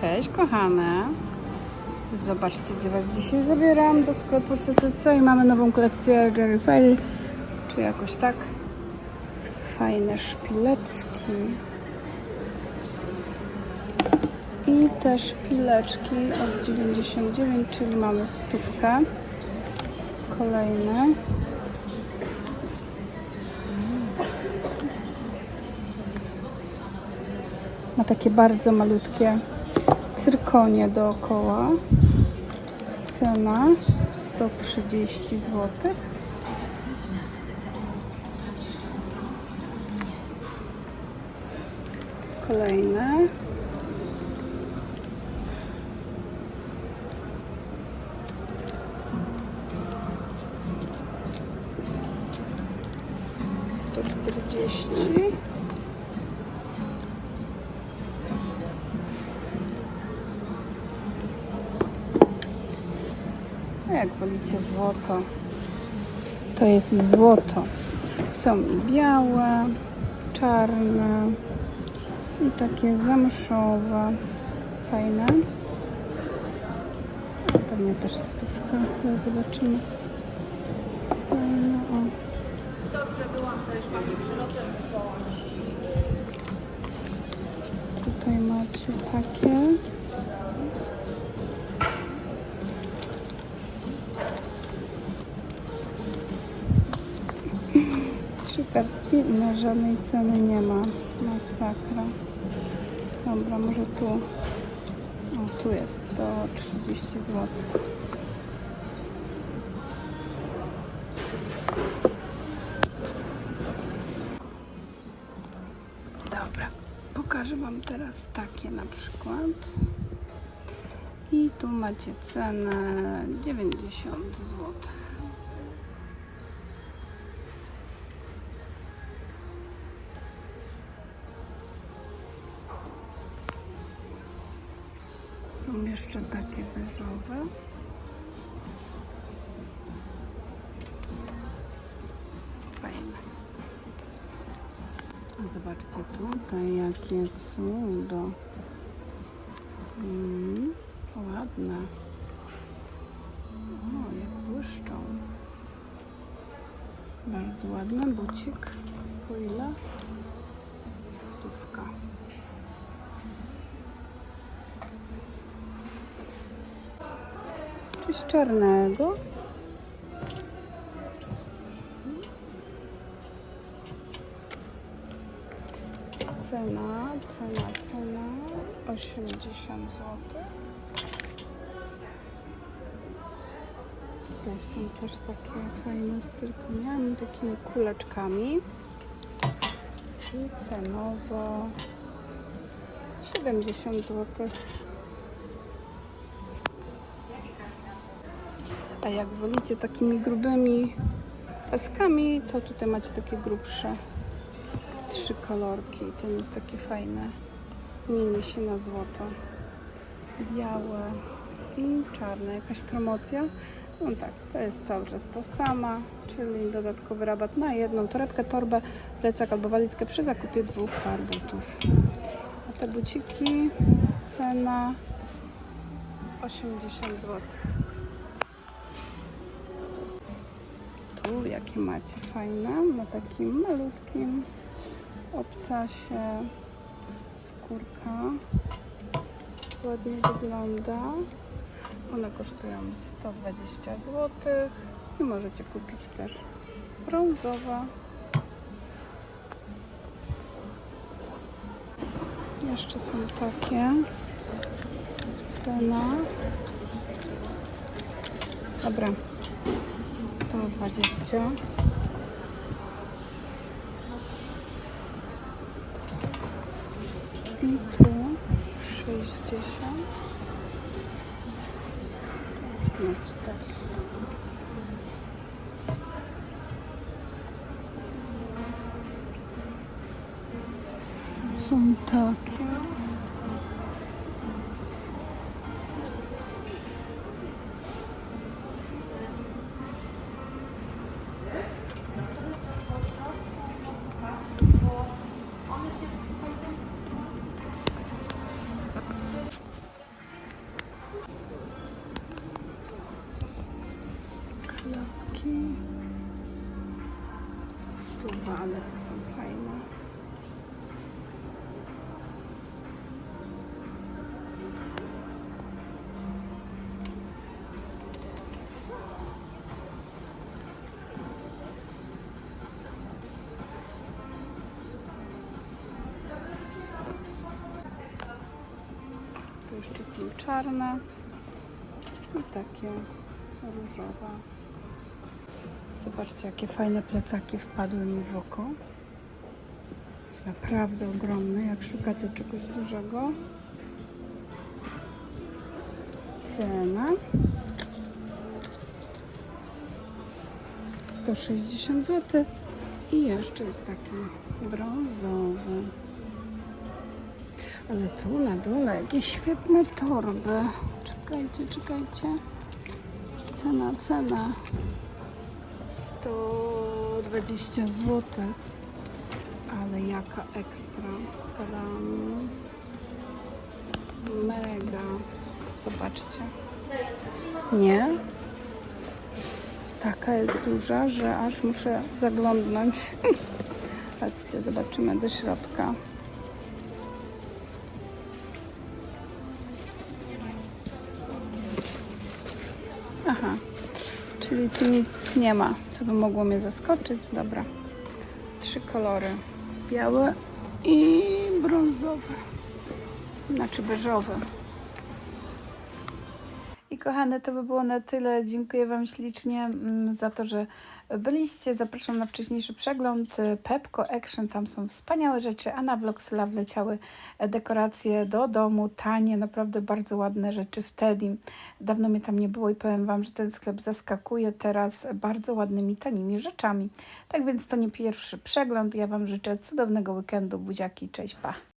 Cześć kochane. Zobaczcie, gdzie Was dzisiaj zabieram do sklepu CCC i mamy nową kolekcję Jerry Fairy, czy jakoś tak. Fajne szpileczki. I te szpileczki od 99, czyli mamy stówkę. Kolejne. Ma takie bardzo malutkie cyrkonie dookoła. Cena 130 zł. Kolejne. Sto czterdzieści. Jak wolicie złoto, to jest złoto. Są i białe, czarne i takie zamszowe. Fajne. Pewnie też stówka. Ale zobaczymy. Fajne, o. Tutaj macie takie. Kartki na żadnej ceny nie ma. Masakra. Dobra, może tu. O, tu jest 130 zł. Dobra, pokażę Wam teraz takie na przykład. I tu macie cenę 90 zł. Są jeszcze takie beżowe. Fajne. A zobaczcie tutaj, jakie cudo. Mm, ładne. O, jak błyszczą. Bardzo ładny bucik. Po ile? Stówka. Coś czarnego. Cena, cena, cena 80 zł. Tutaj są też takie fajne z cyrkoniami, takimi kuleczkami. I cenowo 70 zł. A jak wolicie takimi grubymi paskami, to tutaj macie takie grubsze trzy kolorki. Ten jest takie fajne. Mini się na złoto. Białe i czarne. Jakaś promocja? No tak, to jest cały czas ta sama, czyli dodatkowy rabat na jedną torebkę, torbę, plecak albo walizkę przy zakupie dwóch par butów. A te buciki cena 80 zł. Tu jakie macie fajne, na takim malutkim obcasie skórka. Ładnie wygląda. One kosztują 120 zł i możecie kupić też brązowe. Jeszcze są takie. Cena. Dobra. 120. I tu 60. Znaczy tak. Są takie. Jeszcze są czarne i takie różowe. Zobaczcie, jakie fajne plecaki wpadły mi w oko. Jest naprawdę ogromny, jak szukacie czegoś dużego. Cena 160 zł i jeszcze jest taki brązowy. Ale tu na dole jakieś świetne torby. Czekajcie, czekajcie. Cena, cena. 120 zł. Ale jaka ekstra. Tadam. Mega. Zobaczcie. Nie? Taka jest duża, że aż muszę zaglądnąć. Patrzcie, zobaczymy do środka. Aha, czyli tu nic nie ma, co by mogło mnie zaskoczyć. Dobra. Trzy kolory. Białe i brązowe. Znaczy beżowe. Kochane, to by było na tyle. Dziękuję Wam ślicznie mm, za to, że byliście. Zapraszam na wcześniejszy przegląd Pepco Action. Tam są wspaniałe rzeczy, a na Vlogsla wleciały dekoracje do domu, tanie, naprawdę bardzo ładne rzeczy w Teddy. Dawno mnie tam nie było i powiem Wam, że ten sklep zaskakuje teraz bardzo ładnymi, tanimi rzeczami. Tak więc to nie pierwszy przegląd. Ja Wam życzę cudownego weekendu. Buziaki, cześć, pa!